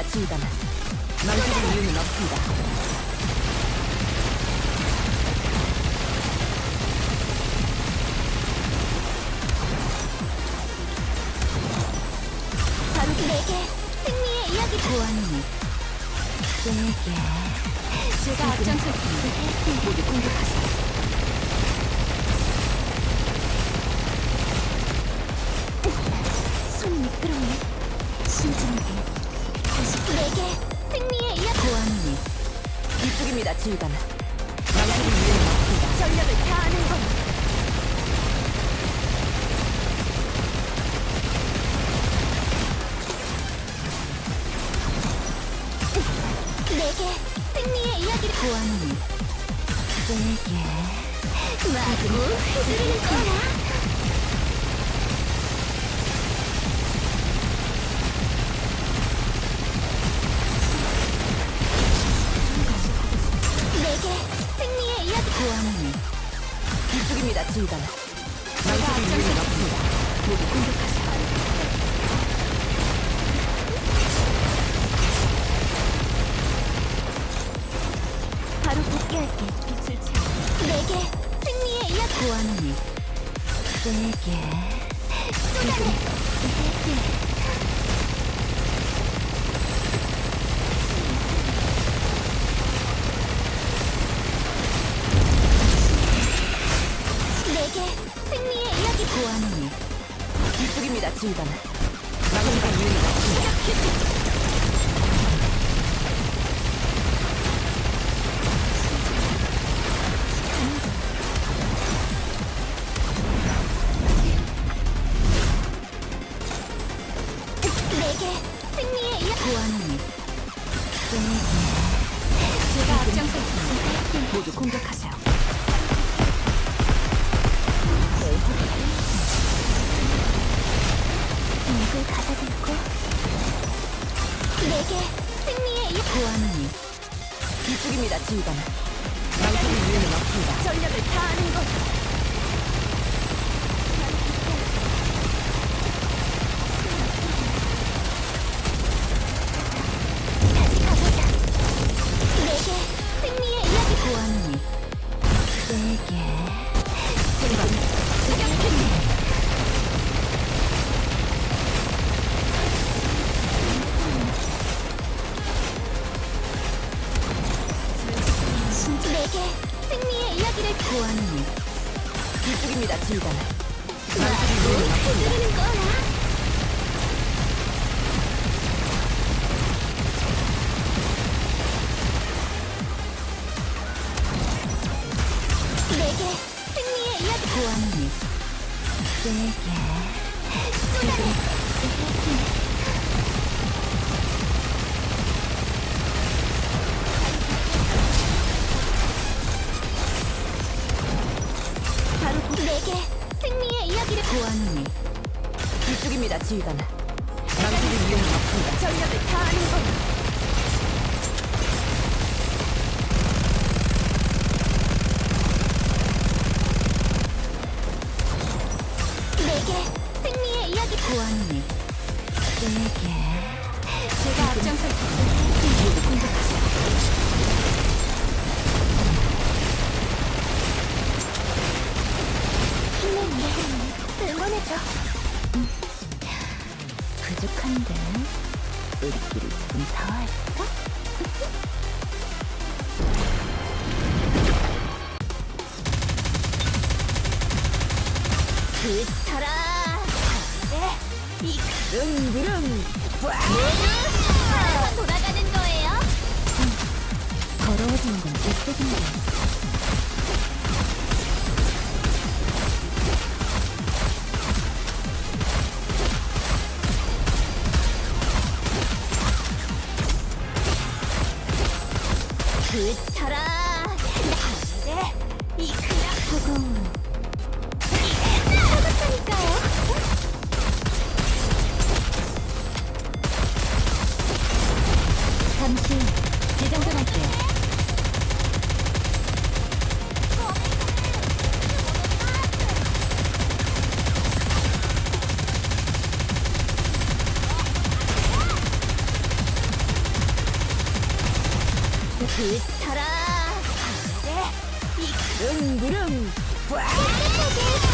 이쪽입니다, 지휘관. 망설일 이유는 없습니다. 바로 내게 승리의 이야기 보안이 세게 제가 앞장설 텐데 모두 공격하세요. 손 미끄러워 신중하게 내게 승리의 이야기 보안이 이쪽입니다, 지휘관. 망설일 이유는 없습니다. 전력을 다하는 건 내게 승리의 이야기를 보안이 세게. 마구 휘두르는 거야 보안이 이쪽입니다, 지휘관. 망설일 이유는 없습니다. 모두 공격하세요. 바로 복귀할게 빛을 채워 내게 승리의 이야기 보안이 세게 쏟아내 내게 세게 쏟 보안이 세게 제가 앞장설 텐데 모두 공격하세요. 힘내 응원해줘 부족한데 우리끼리 조금 더 할까? 더러워지는 그쳐라. 하늘에 이 릉구름 깨끗하게 정리할게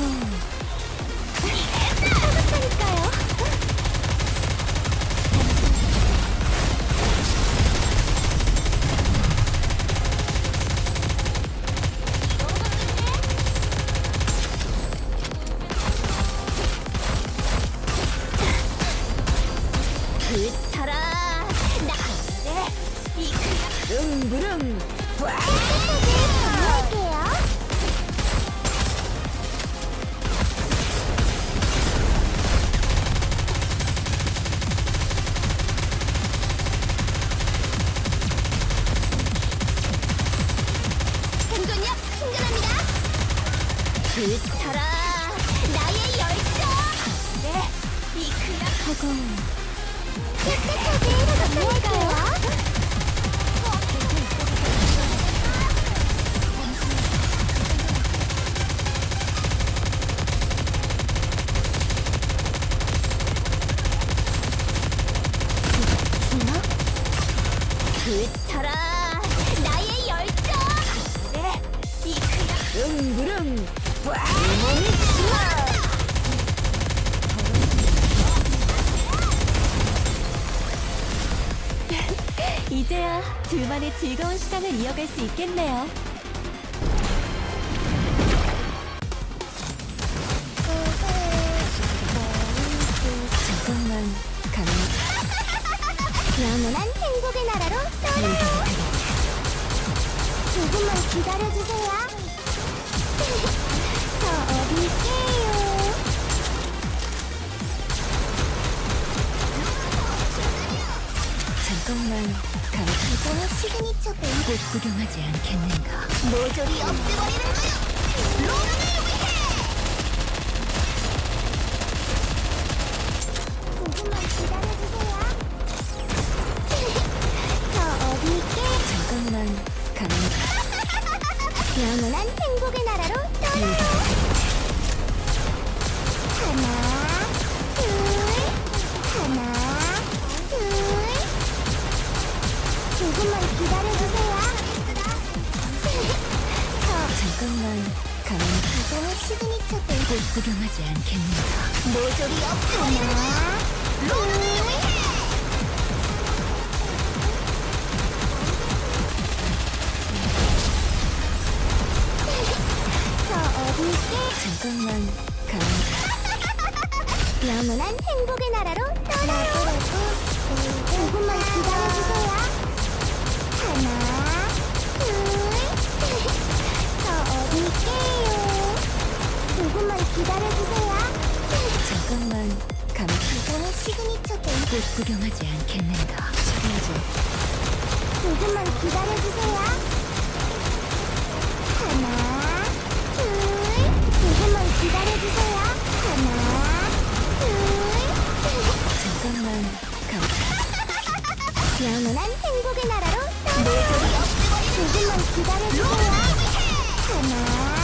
차 그쳐라 나의 열정. 네, 이 그냥 릉구름 이제야 둘만의 즐거운 시간을 이어갈 수 있겠네요. 기다려주세요. 저 어디 있게요? 잠깐만 가는 이제는 시그니처 밴드 꽃 구경하지 않겠는가 모조리 없애버리는 거요. 로망을 조금만 기다려주세요. 저 잠깐만 가는 이제는 시그니처 꽃 구경하지 않겠는가 모조리 없애버리는 하나, 둘. 저 어디 있게? 잠깐만 가는 영원한 행복의 나라로 떠나요. 기다려주세요. 잠깐만 가는 이제는 시그니처 밴드 꽃 구경하지 않겠는가 차려줘 조금만 기다려주세요. 하나, 둘. 조금만 기다려주세요. 하나, 둘. 잠깐만 가는 영원한 행복의 나라로 없애버리는 조금만 기다려주세요 하나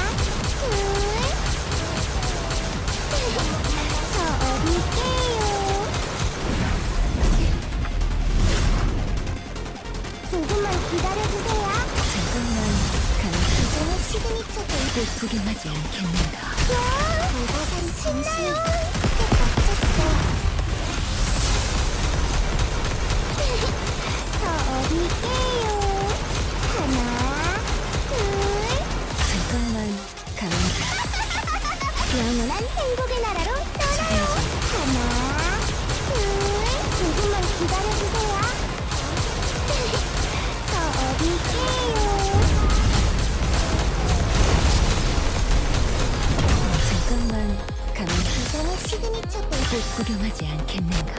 조금만 기다려주세요. 잠깐만 가면 이제는 시그니처도 꼭 구경하지 않겠는가 와, 불가사리 신나요. 멋졌어. 저 어디 있게요? 하나, 둘, 잠깐만 가면 영원한 행복의 나라로. 하나, 둘, 조금만 기다려주세요. 저 어디 있게요? 잠깐만 가면 이제는 시그니처도 꼭 구경하지 않겠는가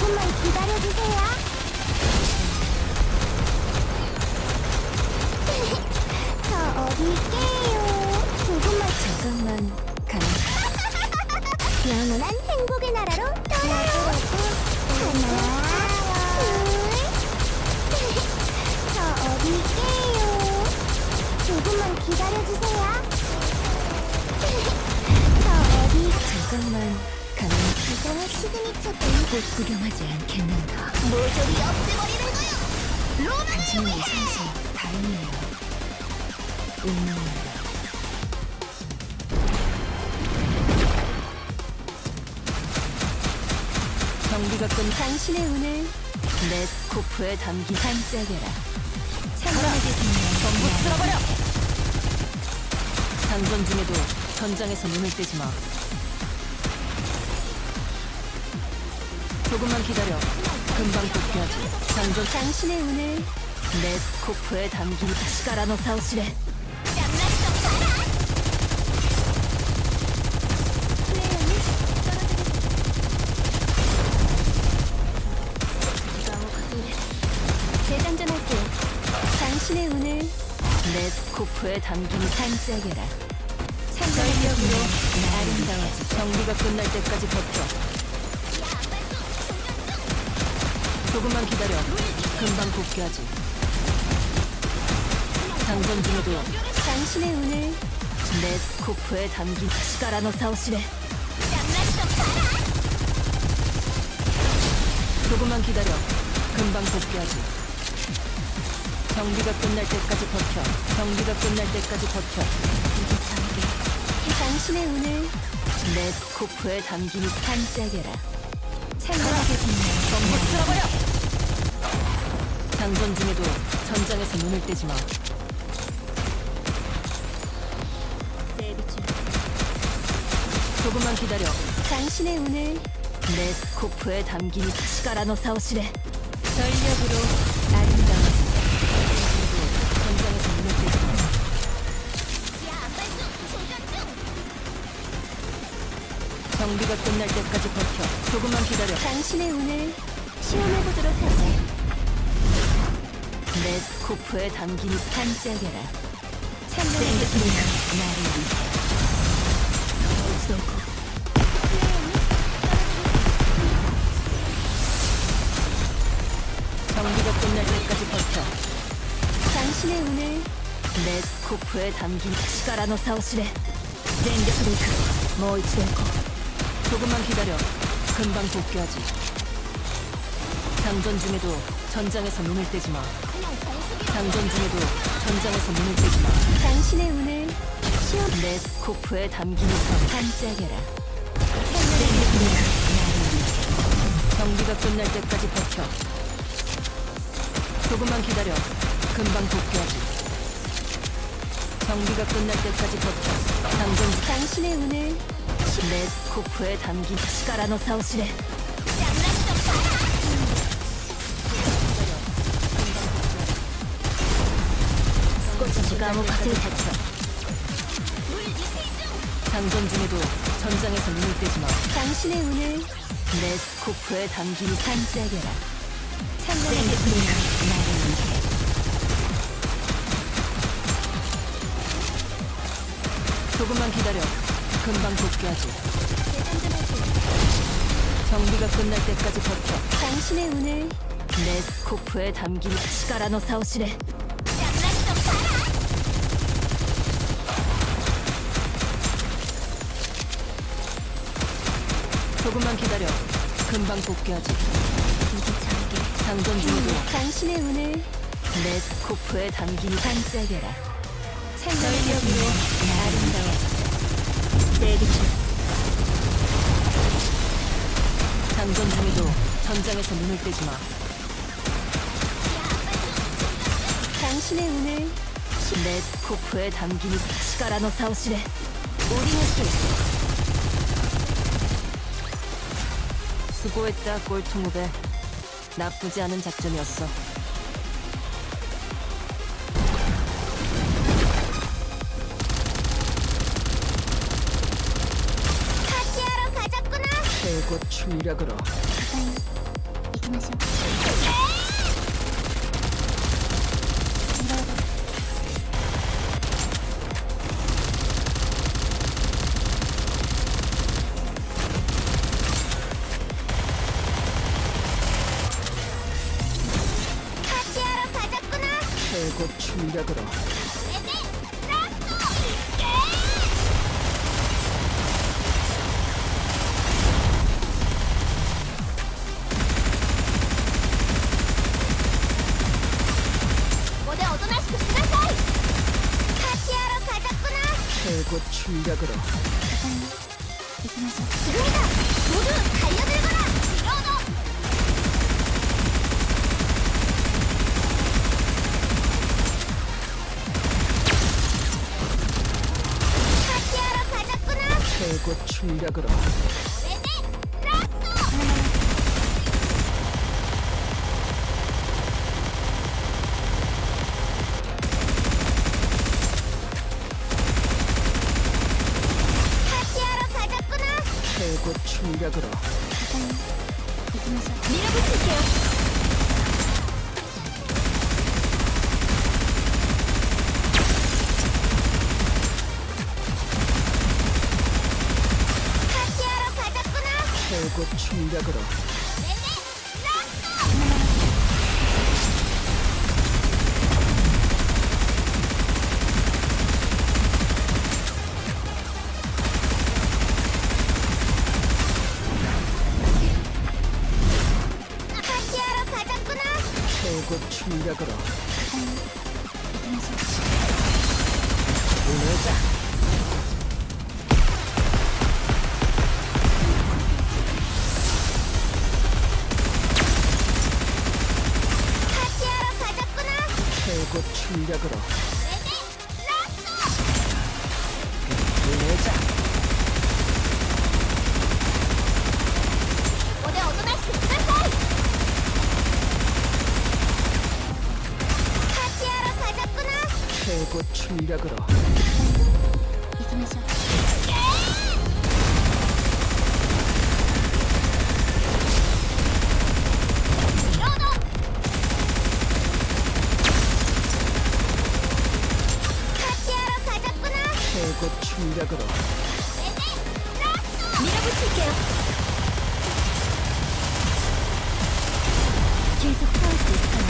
조금만 기다려주세요. 저 어디 있게요? 조금만 잠깐만 가면 영원한 행복의 나라로 떠나요. 하나, 둘, 저 어디 있게요? 조금만 기다려주세요. 저 어디 잠깐만 가면 이제는 시그니처도 꼭 구경하지 않겠는가 모조리 없애버리는 거야. 당신의 이상시 다행이에요 운명이에요 경비가 끝 당신의 운을 내 스코프에 담긴 반짝여라. 찬란하게 빛나는 전부 쓸어버려! 장전 중에도 전장에서 눈을 떼지 마. 조금만 기다려. 금방 복귀하지. 장전 당신의 운을 내 스코프에 담긴 시가라노사우스레. 재장전할게요. 당신의 운을 내 스코프에 담긴 반짝여라. 전력으로 아름다워지. 정비가 끝날 때까지 버텨. 조금만 기다려. 금방 복귀하지. 장전 중에도 당신의 운을 내 스코프에 담긴 시가라노사우스레. 조금만 기다려. 금방 복귀하지. 정비가 끝날 때까지 버텨. 정비가 끝날 때까지 버텨. 이게. 당신의 운을 내 스코프에 담긴 반짝여라. 전부 쓸어버려! 장전 중에도 전장에서 눈을 떼지 마. 조금만 기다려. 당신의 운을 내 스코프에 담긴 시가라노사우스레. 전력으로 아름다워 정비가 끝날 때까지 버텨. 조금만 기다려. 당신의 운을 시험해보도록 하지. 내 스코프에 담긴 반짝여라. 찬란하게 빛나는 나를 위해. 쏘고. 정비가 끝날 때까지 버텨. 당신의 운을 내 스코프에 담긴 시가라노 사우스레. 땡겨스레이크 모이츠데코. 조금만 기다려. 금방 복귀하지. 장전 중에도 전장에서 눈을 떼지 마. 장전 중에도 전장에서 눈을 떼지 마. 당신의 운을 시험 내 스코프에 담긴 선 반짝여라. 경비가 끝날 때까지 버텨. 조금만 기다려. 금방 복귀하지. 경비가 끝날 때까지 버텨. 중 당신의 운을 내 스코프에 담긴 시가라 노 사우스레. 스코치 감옥 가슬 버텨. 장전 중에도 전장에서 눈을 떼지 마. 당신의 운을 내 스코프에 담긴. 찬란하게 내 빛나 나를 위해 조금만 기다려. 금방 복귀하지. 정비가 끝날 때까지 버텨. 당신의 운을 내 스코프에 담긴 봐라 조금만 기다려. 금방 복귀하지. 이제 저에게 장전 중에도 당신의 운을 내 스코프에 담긴 반짝여라. 찬란하게 아름다워. 내비쳐 장전 중에도 전장에서 눈을 떼지 마. 당신의 운을 내 스코프에 담긴 시가라 노 사오시네. 우리에게 수고했다 꼴통후배. 나쁘지 않은 작전이었어. 최고 출력으로. 파티하러 가자꾸나. 최고 출력으로 최고 출력으로 가자꾸나 최고 출력으로 최고 출력으로. 내자. 최고 출력으로. 계속 싸울 수 있어요.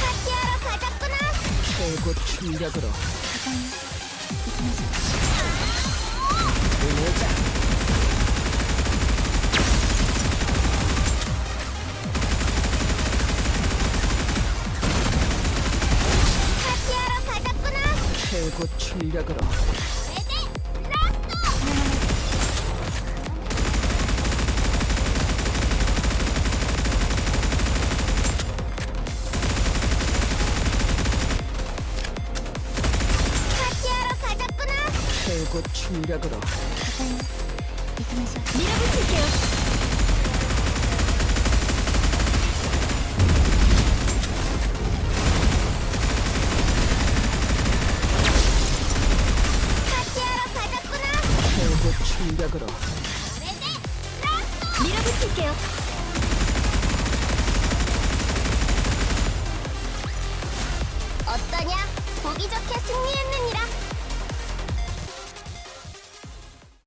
파티하러 가자꾸나. 최고 출력으로. 보내 최고 출력으로 밀어붙일게요